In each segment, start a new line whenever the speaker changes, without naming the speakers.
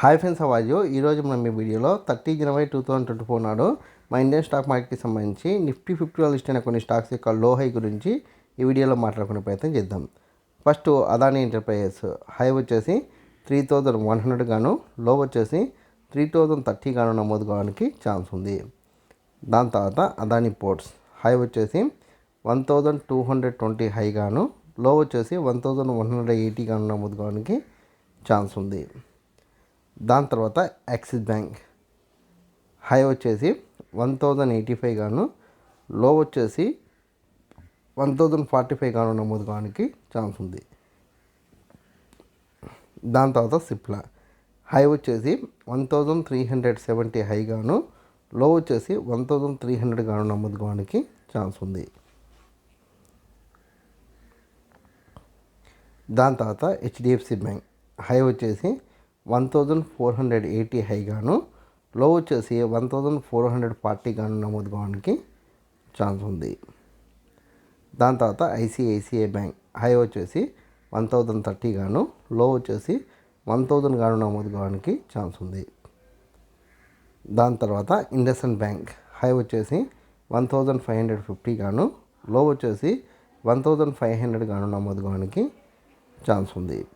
Hi friends అవాజు ఈరోజు మనం మీ వీడియోలో thirty January two thousand twenty four నాడు మా ఇండియన్ స్టాక్ మార్కెట్కి సంబంధించి నిఫ్టీ ఫిఫ్టీలో లిస్ట్ అయిన కొన్ని స్టాక్స్ యొక్క లో హై గురించి ఈ వీడియోలో మాట్లాడుకునే ప్రయత్నం చేద్దాం. ఫస్ట్ అదానీ ఎంటర్ప్రైజెస్ హై వచ్చేసి త్రీ థౌజండ్ వన్ హండ్రెడ్ గాను లో వచ్చేసి త్రీ థౌజండ్ థర్టీ గాను నమోదు కావడానికి ఛాన్స్ ఉంది. దాని తర్వాత అదానీ పోర్ట్స్ హై వచ్చేసి one thousand two hundred twenty high గాను లో వచ్చేసి one thousand one hundred eighty గాను నమోదు కావడానికి ఛాన్స్ ఉంది. దాని తర్వాత యాక్సిస్ బ్యాంక్. హై వచ్చేసి వన్ థౌజండ్ ఎయిటీ ఫైవ్ గాను లో వచ్చేసి వన్ థౌజండ్ ఫార్టీ ఫైవ్ గాను నమోదు కావడానికి ఛాన్స్ ఉంది. దాని తర్వాత సిప్లా. హై వచ్చేసి one thousand three hundred seventy high గాను లో వచ్చేసి వన్ థౌజండ్ త్రీ హండ్రెడ్ గాను నమోదు కావడానికి ఛాన్స్ ఉంది. దాని తర్వాత హెచ్డిఎఫ్సి బ్యాంక్. హై వచ్చేసి one thousand four hundred eighty high గాను లో వచ్చేసి one thousand four hundred forty గాను నమోదు కావడానికి ఛాన్స్ ఉంది. దాని తర్వాత ఐసిఐసిఐ బ్యాంక్ హై వచ్చేసి వన్ థౌజండ్ థర్టీ గాను లో వచ్చేసి వన్ థౌజండ్ గాను నమోదు కావడానికి ఛాన్స్ ఉంది. దాని తర్వాత ఇండస్ఇండ్ బ్యాంక్ హై వచ్చేసి one thousand five hundred fifty గాను లో వచ్చేసి వన్ థౌజండ్ ఫైవ్ హండ్రెడ్ గాను నమోదు కావడానికి ఛాన్స్ ఉంది.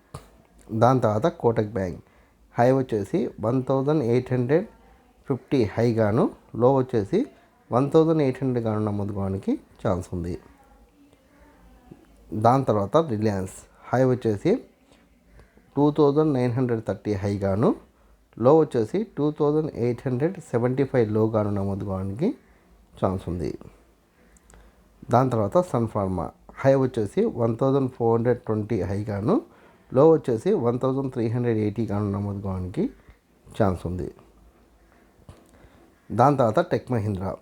దాని తర్వాత కోటక్ బ్యాంక్ హై వచ్చేసి one thousand eight hundred fifty హైగాను లో వచ్చేసి వన్ థౌజండ్ ఎయిట్ హండ్రెడ్ గాను నమోదుకోవడానికి ఛాన్స్ ఉంది. దాని తర్వాత రిలయన్స్. హై వచ్చేసి two thousand nine hundred thirty హైగాను లో వచ్చేసి two thousand eight hundred seventy ఫైవ్లో గాను ఛాన్స్ ఉంది. దాని తర్వాత సన్ ఫార్మా. హై వచ్చేసి one thousand four hundred twenty హైగాను లో వచ్చేసి one thousand three hundred eighty కాను నమోదు కావడానికి ఛాన్స్ ఉంది. దాని తర్వాత టెక్ మహీంద్రా.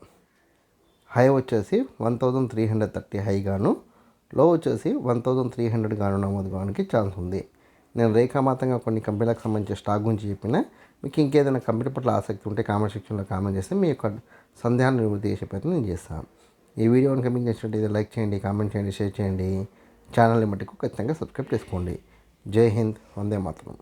హై వచ్చేసి one thousand three hundred thirty high గాను లో వచ్చేసి వన్ థౌజండ్ త్రీ హండ్రెడ్ గాను నమోదు కావడానికి ఛాన్స్ ఉంది. నేను రేఖామాతంగా కొన్ని కంపెనీలకు సంబంధించిన స్టాక్ గురించి చెప్పిన మీకు ఇంకేదైనా కంపెనీ పట్ల ఆసక్తి ఉంటే కామెంట్ సెక్షన్లో కామెంట్ చేస్తే మీ యొక్క సందేహాన్ని నివృత్తి చేసే ప్రయత్నం నేను చేస్తాను. ఈ వీడియో కనుక మీకు లైక్ చేయండి కామెంట్ చేయండి షేర్ చేయండి. ఛానల్ని మట్టుకు ఖచ్చితంగా సబ్స్క్రైబ్ చేసుకోండి. जय हिंद वंदे मातरम।